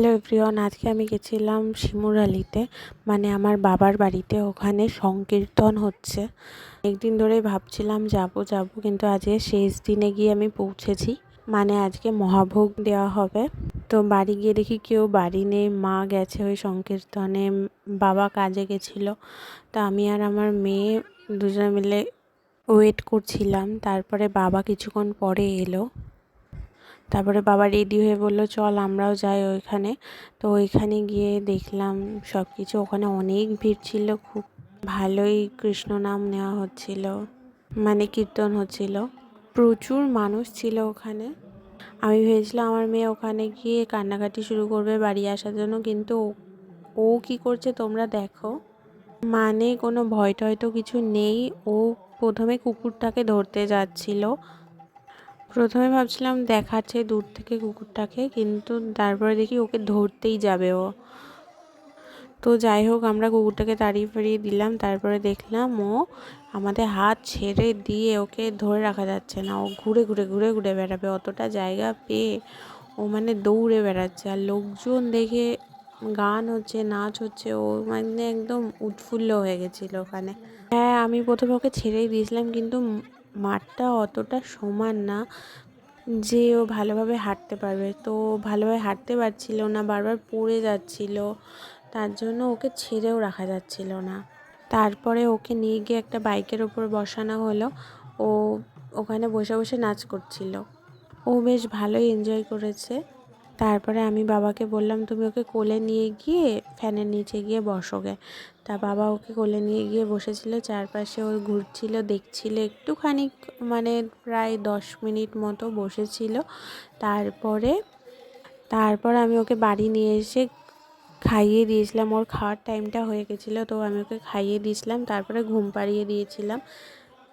Hello প্রিয়ন আজকে আমি গেছিলাম শিমুরালিতে মানে আমার বাবার বাড়িতে ওখানে সংকীর্তন হচ্ছে। একদিন ধরেই ভাবছিলাম যাব যাব, কিন্তু আজকে শেষ দিনে গিয়ে আমি পৌঁছেছি। মানে আজকে মহাভোগ দেওয়া হবে। তো বাড়ি গিয়ে দেখি কেউ বাড়ি নেই, মা গেছে ওই সংকীর্তনে, বাবা কাজে গেছিল। তা আমি আর আমার মেয়ে দুজনে মিলে ওয়েট করছিলাম। তারপরে বাবা কিছুক্ষণ পরে এলো। তারপরে বাবা রেডি হয়ে বলল, চল আমরাও যাই ওইখানে। তো ওইখানে গিয়ে দেখলাম সব কিছু ওখানে অনেক ভিড় ছিল, খুব ভালোই কৃষ্ণ নাম নেওয়া হচ্ছিল মানে কীর্তন হচ্ছিল। প্রচুর মানুষ ছিল ওখানে। আমি ভেবেছিলাম আমার মেয়ে ওখানে গিয়ে কান্নাকাটি শুরু করবে বাড়ি আসার জন্য, কিন্তু ও কি করছে তোমরা দেখো। মানে কোনো ভয় টয় তো কিছু নেই, ও প্রথমে কুকুরটাকে ধরতে যাচ্ছিল। প্রথমে ভাবছিলাম দেখাচ্ছে দূর থেকে কুকুরটাকে, কিন্তু তারপরে দেখি ওকে ধরতেই যাবে ও। তো যাই হোক, আমরা কুকুরটাকে তাড়িয়ে ফাড়িয়ে দিলাম, তারপরে দেখলাম ও আমাদের হাত ছেড়ে দিয়ে ওকে ধরে রাখা যাচ্ছে না। ও ঘুরে ঘুরে ঘুরে ঘুরে বেড়াবে, অতটা জায়গা পেয়ে ও মানে দৌড়ে বেড়াচ্ছে। আর লোকজন দেখে গান হচ্ছে, নাচ হচ্ছে, ও মানে একদম উৎফুল্ল হয়ে গেছিল ওখানে। হ্যাঁ আমি প্রথমে ওকে ছেড়েই দিয়েছিলাম, কিন্তু মাঠটা অতটা সমান না যে ও ভালোভাবে হাঁটতে পারবে। তো ভালোভাবে হাঁটতে পারছিল না, বারবার পড়ে যাচ্ছিল, তার জন্য ওকে ছেড়েও রাখা যাচ্ছিল না। তারপরে ওকে নিয়ে গিয়ে একটা বাইকের ওপর বসানো হলো। ও ওখানে বসে বসে নাচ করছিল। ও বেশ ভালোই এনজয় করেছে। তারপরে আমি বাবাকে বললাম, তুমি ওকে কোলে নিয়ে গিয়ে ফ্যানের নিচে গিয়ে বসোগে তা বাবা ওকে কোলে নিয়ে গিয়ে বসেছিল, চারপাশে ও ঘুরছিল, দেখছিল একটুখানি মানে প্রায় দশ মিনিট মতো বসেছিল। তারপরে, তারপর আমি ওকে বাড়ি নিয়ে এসে খাইয়ে দিয়েছিলাম। ওর খাওয়ার টাইমটা হয়ে গেছিল, তো আমি ওকে খাইয়ে দিয়েছিলাম। তারপরে ঘুম পাড়িয়ে দিয়েছিলাম।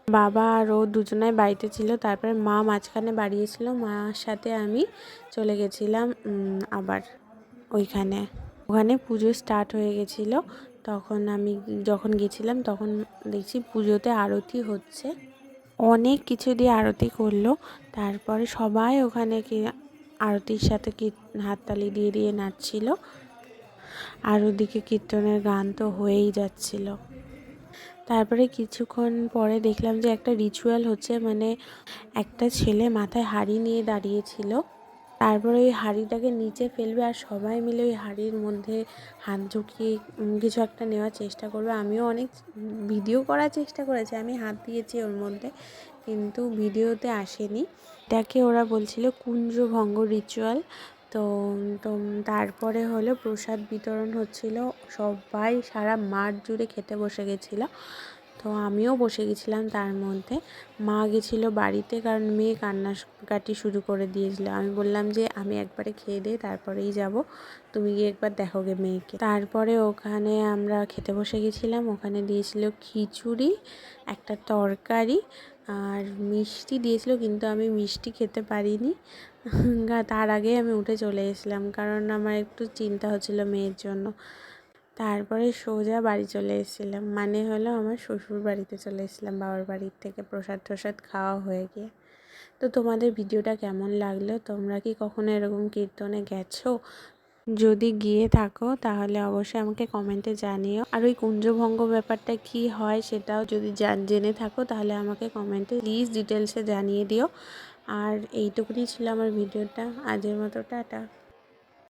বাবা আর ও দুজনাই বাড়িতে ছিল। তারপরে মা মাঝখানে বাড়িয়েছিল। মার সাথে আমি চলে গেছিলাম আবার ওইখানে। ওখানে পুজো স্টার্ট হয়ে গেছিল। তখন আমি যখন গেছিলাম, তখন দেখছি পুজোতে আরতি হচ্ছে। অনেক কিছু দিয়ে আরতি করল। তারপরে সবাই ওখানে কি, আরতির সাথে কি, হাততালি দিয়ে দিয়ে নাচছিল। আর ওদিকে কীর্তনের গান তো হয়েই যাচ্ছিল। তারপরে কিছুক্ষণ পরে দেখলাম যে একটা রিচুয়াল হচ্ছে মানে একটা ছেলে মাথায় হাড়ি নিয়ে দাঁড়িয়েছিল। তারপরে ওই হাঁড়িটাকে নিচে ফেলবে আর সবাই মিলে ওই হাঁড়ির মধ্যে হাত ঢুকিয়ে কিছু একটা নেওয়ার চেষ্টা করবে। আমিও অনেক ভিডিও করার চেষ্টা করেছি, আমি হাত দিয়েছি ওর মধ্যে, কিন্তু ভিডিওতে আসেনি। এটাকে ওরা বলছিল কুঞ্জভঙ্গ রিচুয়াল তো তো তারপরে হলো প্রসাদ বিতরণ হচ্ছিল। সবাই সারা মাঠ জুড়ে খেতে বসে গেছিল। তো আমিও বসে গেছিলাম তার মধ্যে। মা গেছিল বাড়িতে কারণ মেয়ে কান্নাকাটি শুরু করে দিয়েছিলো। আমি বললাম যে, আমি একবারে খেয়ে দিয়ে তারপরেই যাব। তুমি গিয়ে একবার দেখো গে মেয়েকে। তারপরে ওখানে আমরা খেতে বসে গেছিলাম। ওখানে দিয়েছিল খিচুড়ি, একটা তরকারি আর মিষ্টি দিয়েছিল, কিন্তু আমি মিষ্টি খেতে পারিনি। তার আগে আমি উঠে চলে এসেছিলাম কারণ আমার একটু চিন্তা হচ্ছিল মেয়ের জন্য। তারপরে সোজা বাড়ি চলে এসেছিলাম। মানে হলো আমার শ্বশুর বাড়িতে চলে এসেছিলাম, বাবার বাড়ির থেকে প্রসাদ টসাদ খাওয়া হয়ে গিয়ে। তো তোমাদের ভিডিওটা কেমন লাগল? তোমরা কি কখনো এরকম কীর্তনে গেছো? যদি গিয়ে থাকো, তাহলে অবশ্যই আমাকে কমেন্টে জানিও। আর ওই কুঞ্জভঙ্গ ব্যাপারটা কি হয় সেটাও যদি জেনে থাকো, তাহলে আমাকে কমেন্টে প্লিজ ডিটেলসে জানিয়ে দিও। আর এইটুকুনি ছিল আমার ভিডিওটা। আজের মতো, টাটা।